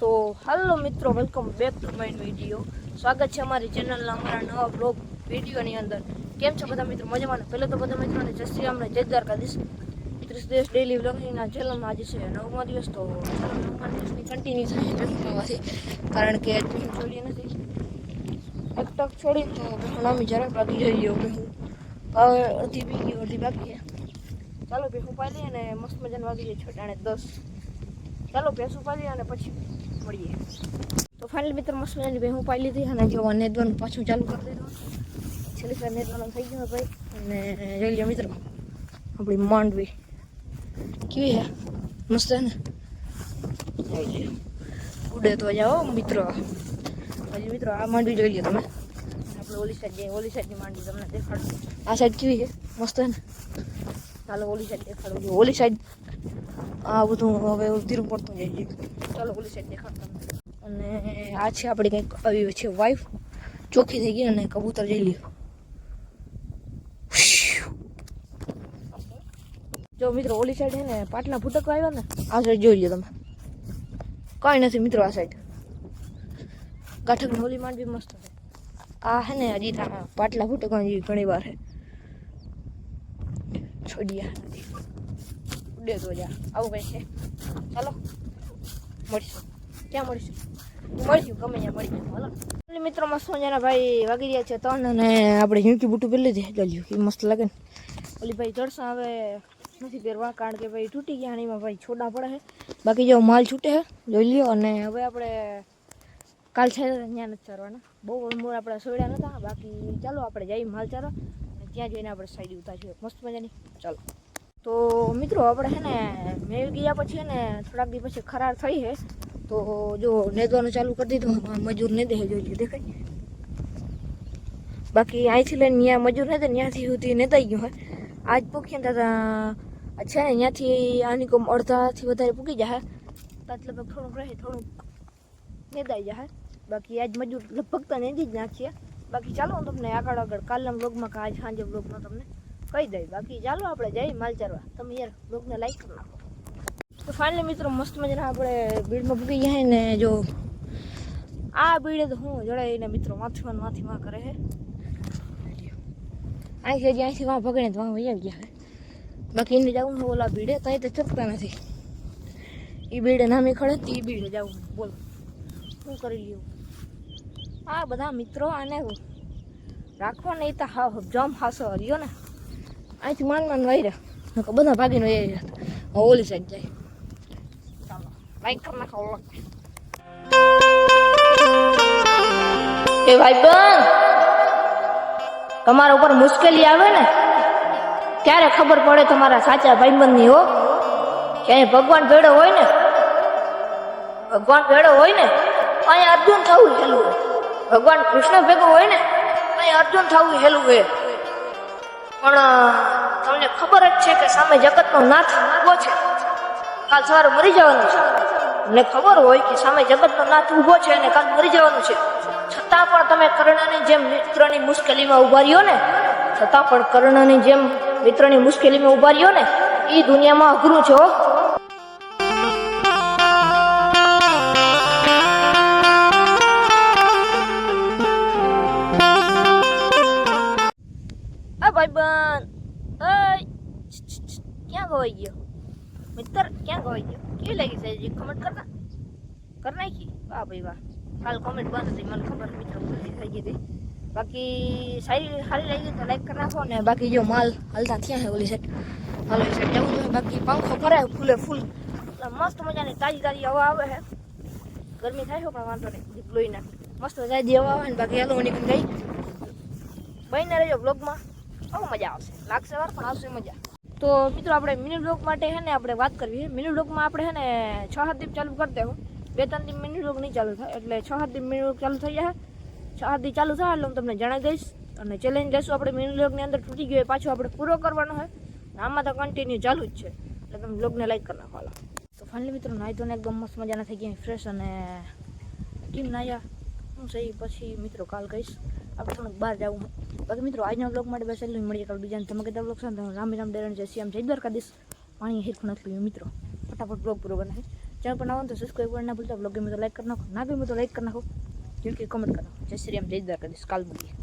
તો હાલો મિત્રો welcome back to my video સ્વાગત છે અમારી ચેનલના અમારા નવા બ્લોગ વિડીયોની અંદર. કેમ છો બધા મિત્રો? મજામાં પહેલાં તો બધા મિત્રોને જય શ્રી રામને જય દ્વારકાધીશ. ત્રીસ દિવસ ડેલી વ્લોગિંગના ચેનલમાં આજે છે નવમો દિવસ, તો નવમા દિવસની કન્ટિન્યુ થાય કારણ કે છોડી નથી. એક ટક છોડી તો નામી જરાક બાકી જઈ ગયો હું. હવે અડધી બી ગયો, અડધી બાકી ચાલો ભેહું પાલી અને મસ્ત મજાને વાગી જાય છોટાણે દસ. ચાલો ભેંસ પાલી અને પછી મળીએ તો ફાઇનલ મિત્ર, મસ્ત બે હું પાઈ લીધી અને જો નેદવાનું પાછું ચાલુ કરી દીધું. છેલ્લી સાહેબ નેદવાનું થઈ ગયું ભાઈ. અને જોઈ લ્યો મિત્રો, આપણી માંડવી. કેવી છે? મસ્ત છે ને? જોઈ ઉડે તો જાઓ મિત્રો. હજી મિત્રો, આ માંડવી જોઈ લ્યો તમે. આપણે ઓલી સાઈડ જઈએ, ઓલી સાઈડની માંડવી તમને દેખાડું. આ સાઈડ કેવી છે? મસ્ત છે ને? ચાલો ઓલી સાઈડ દેખાડું. ઓલી સાઈડ આ બધું હવે ધીરું પડતું જાય ચાલો ઓલી સાઈડ દેખાડતા અને આ છે આપણી કંઈક આવી છે વાઈફ ચોખ્ખી થઈ ગઈ અને કબૂતર જઈ લ્યો. જો મિત્રો, ઓલી સાઈડ છે ને, પાટલા ફૂટકો આવ્યા ને, આ સાઈડ જોઈ લો તમે. કાંઈ નથી મિત્રો આ સાઈડ ગાંઠકની માંડ બી મસ્ત છે. આ હે ને હજી પાટલા ફૂટકો જેવી ઘણી વાર છે છોડિયા નથી. ઉડે તો જા. આવું કંઈ છે. ચાલો. મળીશું. ક્યાં મળીશું? મળીશું, ગમે ત્યાં હાલો. એટલે મિત્રો મસ્ત મજાના ભાઈ વાગી રહ્યા છે ત્રણ અને આપણે યુકી બુટું પહેરી લીધી. જોલ્યું એ મસ્ત લાગે ને. ઓલી ભાઈ ચડસા હવે નથી પહેરવા, કારણ કે ભાઈ તૂટી ગયા એમાં ભાઈ છોડા પડે છે. બાકી જો માલ છૂટે છે, જોઈ લ્યો. અને હવે આપણે કાલ છે ત્યાં નથી ચારવાના બહુ મોર આપણે સોડ્યા નહોતા બાકી ચાલો, આપણે જઈએ માલ અને ત્યાં જઈને આપણે સાઈડ ઉતારીએ મસ્ત મજાની. ચાલો. તો મિત્રો આપણે છે ને મેળ ગયા પછી છે ને થોડાક દી પછી ખરાર થઈ છે તો જો નેદવાનું ચાલુ કરી દીધું આમાં મજૂર ને દે જોઈ દેખાય. બાકી અહીંથી લઈને ત્યાં મજૂર ને દે ત્યાંથી સુધી નેદાઈ ગયું હોય આજ પૂક્યા દાદા છે ને ત્યાંથી આની કોમ અડધાથી વધારે પૂકી જાય મતલબ થોડુંક રહે, થોડુંક નેદાઈ જાય બાકી આજ મજૂર લગભગ તો નેદી જ નાખીએ બાકી ચાલો હું તમને આગળ આગળ કાલના બ્લોગમાં કે આજ સાંજે બ્લોગમાં તમને કહી દઈ. બાકી ચાલો આપણે જઈ માલ ચારવા. તમે યાર બ્લોગને લાઈક કરી નાખો. તો ફાઇનલી મિત્રો મસ્ત મજાના આપણે ભીડમાં ભૂકી જાય ને જો આ ભીડે તો હું જડાઈને મિત્રો માથીમાં ને માથીમાં કરે છે અહીંથી હજી અહીંથી વાં ભગણે તો વાં વૈયા ગયા બાકી એને જવું હું ઓલા ભીડે ત્યાં તો ચકતા નથી. એ ભીડે નામે ખડે તો એ ભીડે જવું બોલો. શું કરી લ્યું આ બધા મિત્રો આને રાખો નહીં તો હા, જમ હાસો હરિયો ને. અહીંથી માન માન વહી રહ્યા બધા ભાગીને વહી રહ્યા ઓલી સાઈડ જાય ચાલો લાઈક કરી એ ભાઈ તમારા ઉપર મુશ્કેલી આવે ને ત્યારે ખબર પડે તમારા સાચા ભાઈબંધની હો ક્યાંય ભગવાન ભેડો હોય ને ભગવાન ભેડો હોય ને અહીંયા અર્જુન થવું હેલું ભગવાન કૃષ્ણ ભેગો હોય ને અહીંયા અર્જુન થવું હેલું હોય પણ તમને ખબર જ છે કે સામે જગતનો નાથ ઊભો છે. કાલ સવારે મરી જવાનું છે. મને ખબર હોય કે સામે જગતનો નાથ ઊભો છે અને કાલ મરી જવાનું છે. છતાં પણ તમે કર્ણની જેમ મિત્રની મુશ્કેલીમાં ઊભા રહ્યો ને, છતાં પણ કર્ણની જેમ મિત્રની મુશ્કેલીમાં ઊભા રહ્યો ને એ દુનિયામાં અઘરું છે ક્યાં ગવાઈ ગયો મિત્ર ક્યાં ગવાઈ ગયો કેવી લાગી સાહેબ કમેન્ટ કરતા કર નાખી વાહ ભાઈ વાહ કાલ કોમેન્ટ બંધ હતી મને ખબર મિત્ર ભૂલથી થઈ ગઈ હતી બાકી સારી સારી લાગી તો લાઈક કરી નાખો ને બાકી જો માલ હાલતા થયા છે ઓલી સાઈડ હાલો એ સાઈડ જવું જોઈએ બાકી પંખો ફરે ફૂલે ફૂલ એટલે મસ્ત મજાની તાજી તાજી હવા આવે છે ગરમી થાય છે પણ વાંધો નહીં જીપ લોહી નાખે મસ્ત તાજી હવા આવે ને બાકી હાલો હું નીકળી ગઈ બહીને રહેજો બ્લોગમાં બહુ મજા આવશે, લાગશે વાર, પણ આવશે મજા. તો મિત્રો આપણે મિની બ્લોગ માટે છે ને આપણે વાત કરવી છે. મિની બ્લોગમાં આપણે છે ને છ સાત દિવસ ચાલુ કરી દેવું. બે ત્રણ દિવસ મિની બ્લોગ નહીં ચાલુ થાય. એટલે છ સાત દિવસ મિની બ્લોગ ચાલુ થઈ જાય. છ સાત દિવસ ચાલુ થાય એટલે હું તમને જણાવી દઈશ અને ચેલેન્જ લેશું આપણે મિની બ્લોગની અંદર તૂટી ગયો પાછો આપણે પૂરો કરવાનો હોય. આમાં તો કન્ટિન્યુ ચાલુ જ છે. એટલે તમે બ્લોગને લાઈક કરી નાખો તો ફાઇનલી મિત્રો, નાહી તો એકદમ મસ્ત મજાના થઈ ગયા ફ્રેશ અને કેમ નાહ્યા. હું સહી પછી મિત્રો કાલ કહીશ. આપણે થોડુંક બહાર જવું બાકી મિત્રો, આજના બ્લોગ માટે બસ એટલું મળીએ કાલ બીજા ધમાકેદાર બ્લોગ સાથે. રામ રામ ડેરણ છે સીએમ જય દ્વારકાધીશ. પાણી હેરખું નથી મિત્રો. ફટાફટ બ્લોગ પૂરો બનાવે. ચેનલ પર ના હોય તો સબસ્ક્રાઈબ કરना ભૂલતા. બ્લોગ ગમે તો લાઈક કરી નાખો. ના ગમે તો લાઈક કરી નાખો. જેમ કે કમેન્ટ કરો જય શ્રી રામ, જય દ્વારકાધીશ. કાલ મળીએ.